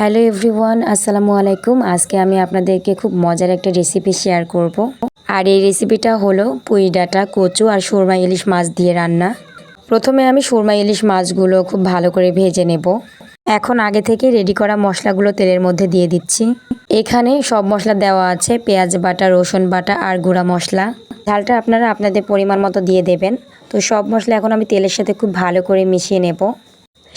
Hello everyone, আসসালামু আলাইকুম। আজকে আমি আপনাদেরকে খুব মজার একটা রেসিপি শেয়ার করব। আর এই রেসিপিটা হলো পুঁই ডাঁটা, কচু আর সুরমা ইলিশ মাছ দিয়ে রান্না। প্রথমে আমি সুরমা ইলিশ মাছগুলো খুব ভালো করে ভেজে নেব। এখন আগে থেকে রেডি করা মশলাগুলো তেলের মধ্যে দিয়ে দিচ্ছি। এখানে সব মশলা দেওয়া আছে, পেঁয়াজ বাটা, রসুন বাটা আর গুঁড়া মশলা। ঝালটা আপনারা আপনাদের পরিমাণ মতো দিয়ে দেবেন। তো সব মশলা এখন আমি তেলের সাথে খুব ভালো করে মিশিয়ে নেব।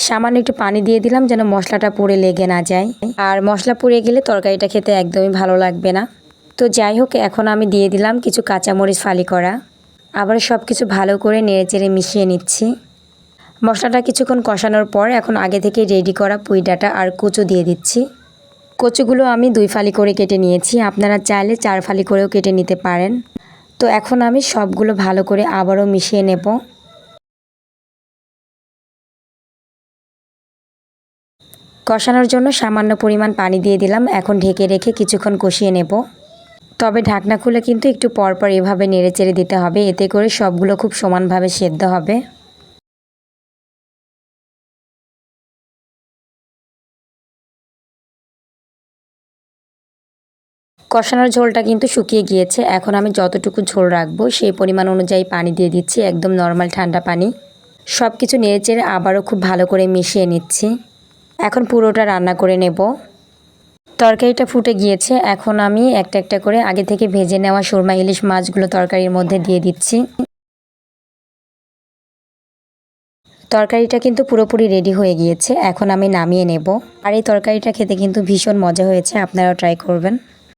সামান্য একটু পানি দিয়ে দিলাম যেন মশলাটা পুড়ে লেগে না যায়। আর মশলা পুড়ে গেলে তরকারিটা খেতে একদমই ভালো লাগবে না। তো যাই হোক, এখন আমি দিয়ে দিলাম কিছু কাঁচামরিচ ফালি করা। আবার সব কিছু ভালো করে নেড়ে চেড়ে মিশিয়ে নিচ্ছি। মশলাটা কিছুক্ষণ কষানোর পর এখন আগে থেকে রেডি করা পুঁই ডাঁটা আর কচু দিয়ে দিচ্ছি। কচুগুলো আমি দুই ফালি করে কেটে নিয়েছি। আপনারা চাইলে চার ফালি করেও কেটে নিতে পারেন। তো এখন আমি সবগুলো ভালো করে আবারও মিশিয়ে নেব। কষানোর জন্য সামান্য পরিমাণ পানি দিয়ে দিলাম। এখন ঢেকে রেখে কিছুক্ষণ কষিয়ে নেব। তবে ঢাকনা খুলে কিন্তু একটু পরপর এভাবে নেড়ে চেড়ে দিতে হবে। এতে করে সবগুলো খুব সমানভাবে সেদ্ধ হবে। কষানোর ঝোলটা কিন্তু শুকিয়ে গিয়েছে। এখন আমি যতটুকু ঝোল রাখব, সেই পরিমাণ অনুযায়ী পানি দিয়ে দিচ্ছি, একদম নর্মাল ঠান্ডা পানি। সব কিছু নেড়ে চেড়ে আবারও খুব ভালো করে মিশিয়ে নিচ্ছি। এখন পুরোটা রান্না করে নেব। তরকারিটা ফুটে গিয়েছে, এখন আমি একটা একটা করে আগে থেকে ভেজে নেওয়া সুরমা ইলিশ মাছগুলো তরকারির মধ্যে দিয়ে দিচ্ছি। তরকারিটা কিন্তু পুরোপুরি রেডি হয়ে গিয়েছে, এখন আমি নামিয়ে নেব। আর এই তরকারিটা খেতে কিন্তু ভীষণ মজা হয়েছে, আপনারাও ট্রাই করবেন।